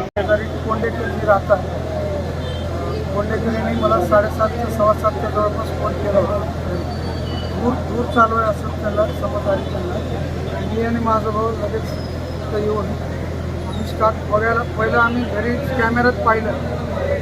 शेजारी कोंडेकरजी राहतात कोंडेकरीने मला साडेसातच्या सव्वा सातच्या जवळपास फोन केला होता. दूर दूर चालू आहे असं त्याला समज आली त्यांना. मी आणि माझा भाऊ लगेच तिथं येऊन आम्ही स्टार्ट बघायला पहिलं आम्ही घरी कॅमेऱ्यात पाहिलं.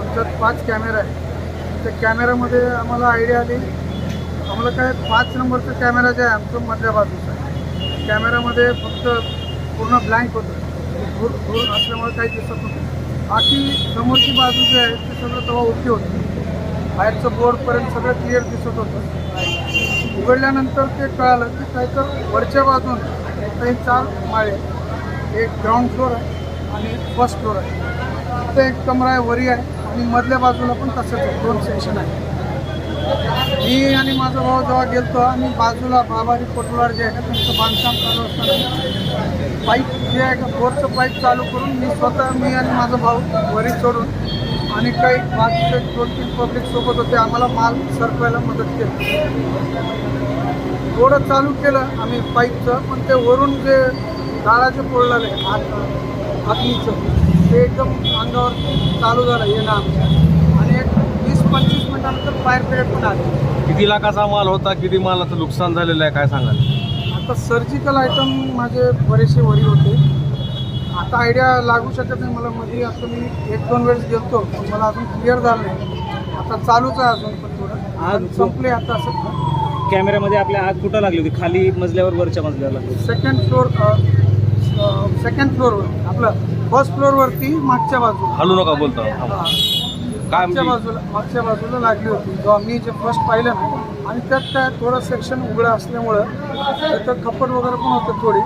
आमच्यात पाच कॅमेरा आहे त्या कॅमेऱ्यामध्ये आम्हाला आयडिया आली आम्हाला काय पाच नंबरचा कॅमेरा जे आहे आमचं मधल्या बाजूचा. कॅमेरामध्ये कॅमेऱ्यामध्ये फक्त पूर्ण ब्लँक होतं. धूर धूर असल्यामुळे काही दिसत नव्हतं. बाकी समोरची बाजू जी आहे ती सगळं तेव्हा ओके होती. बाहेरचं बोर्डपर्यंत सगळं क्लिअर दिसत होतं. उघडल्यानंतर ते कळालं की काहीतर वरच्या बाजून काही चार माळे. एक ग्राउंड फ्लोअर आहे आणि फर्स्ट फ्लोअर आहे. तिथं एक कमरा आहे वरी आहे आणि मधल्या बाजूला पण तसंच दोन सेक्शन आहे. मी आणि माझा भाऊ जेव्हा गेलतो आम्ही बाजूला बाबारी पटोलार जे आहे का त्यांचं बांधकाम चालू असताना पाईप जे आहे का बोरचं पाईप चालू करून मी स्वतः मी आणि माझा भाऊ वरी चढून आणि काही बाकीचे दोन तीन पब्लिक सोबत होते आम्हाला माल सरकवायला मदत केली. थोडं चालू केलं आम्ही पाईपचं पण ते वरून जे गाळाचे पोळलेलं आहे आग आगीचं ते एकदम अंगावर चालू झालं येणं आमच्या. आणि एक वीस पंचवीस मिनिटानंतर फायर ब्रिगेड पण आली. किती लाखाचा माल होता किती मालाचं नुकसान झालेलं आहे काय सांगाल? आता सर्जिकल आयटम माझे बरेचसे वरी होते. आता आयडिया लागू शकत नाही मला मध्ये आता मी एक दोन वेळेस गेलतो. पण मला अजून क्लिअर झालं नाही. आता चालूच आहे अजून पण थोडं. आज संपले आता असं. कॅमेऱ्यामध्ये आपल्या आग कुठं लागली होती? खाली मजल्यावर वरच्या मजल्यावर लागली होती? सेकंड फ्लोअर सेकंड फ्लोअरवर आपलं फर्स्ट फ्लोअरवरती मागच्या बाजूला. हलू नका बोलता. हा. काय मागच्या म्हणजे? बाजूला मागच्या बाजूला लागली होती. जेव्हा मी जे फर्स्ट पाहिलं ना आणि त्यात काय थोडं सेक्शन उघडं असल्यामुळं तिथं कपड वगैरे पण होतं थोडी.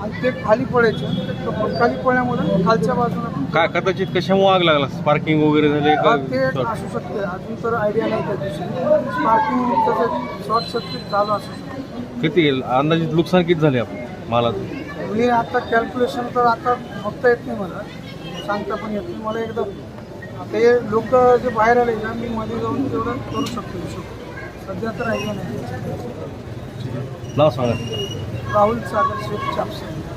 आणि ते खाली पडायचे. ते कपड खाली पडल्यामुळे खालच्या बाजूला पण काय कदाचित कशामुळे आग लागला? स्पार्किंग वगैरे झाले हा, ते का असू शकते. अजून तर आयडिया नाही त्या दिवशी. स्पार्किंग शॉर्ट सर्किट झालं असू शकते. किती अंदाजित नुकसान किती झाले आपण? मालाचं मी आता कॅल्क्युलेशन तर आता बघता येत नाही मला. सांगता पण येत नाही. मला एकदा ते लोक जे बाहेर आले ना मी मध्ये जाऊन तेवढं करू शकतो हिशोब. सध्या तर आयडिया नाही. नाव सांगा. राहुल सागर शेख चापसे.